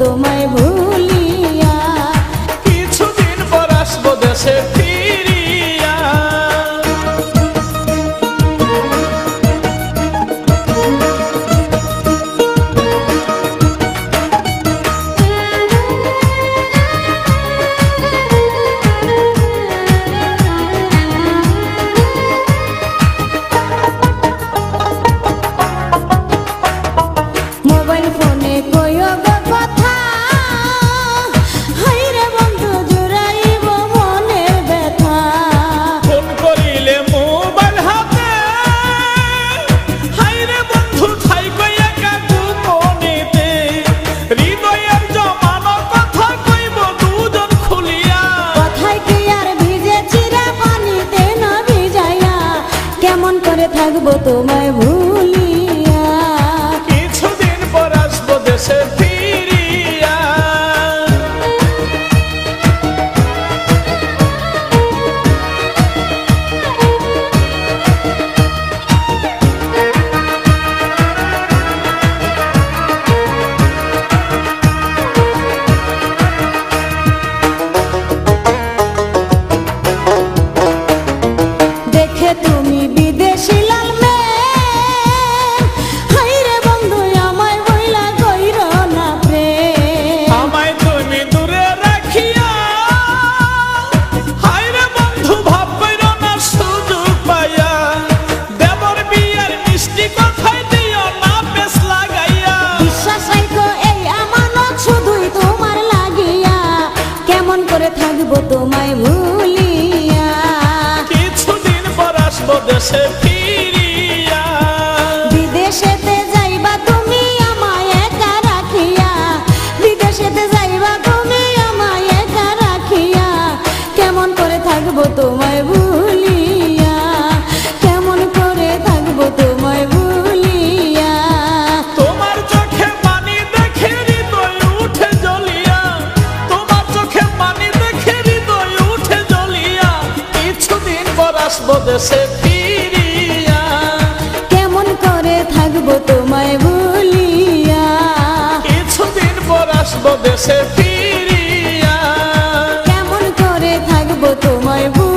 তোমায় ভুলিয়া। কিছুদিন পর আসব দেশে। করে থাকব তোমায় ভুলিয়া দেশে ফিরিয়া। বিদেশেতে যাইবা তুমি আমায় একা রাখিয়া। বিদেশেতে যাইবা তুমি আমায় একা রাখিয়া। কেমন করে থাকব তোমায় ভুলিয়া? কেমন করে থাকব তোমায় ভুলিয়া? তোমার চোখে পানি দেখে হৃদয় উঠে জ্বলিয়া। তোমার চোখে পানি দেখে হৃদয় উঠে জ্বলিয়া। কিছুদিন পর আসব দেশে ফিরিয়া। তোমায় ভুলিয়া। কিছুদিন পর আসব দেশে ফিরিয়া। কেমন করে থাকব তোমায় ভুলিয়া?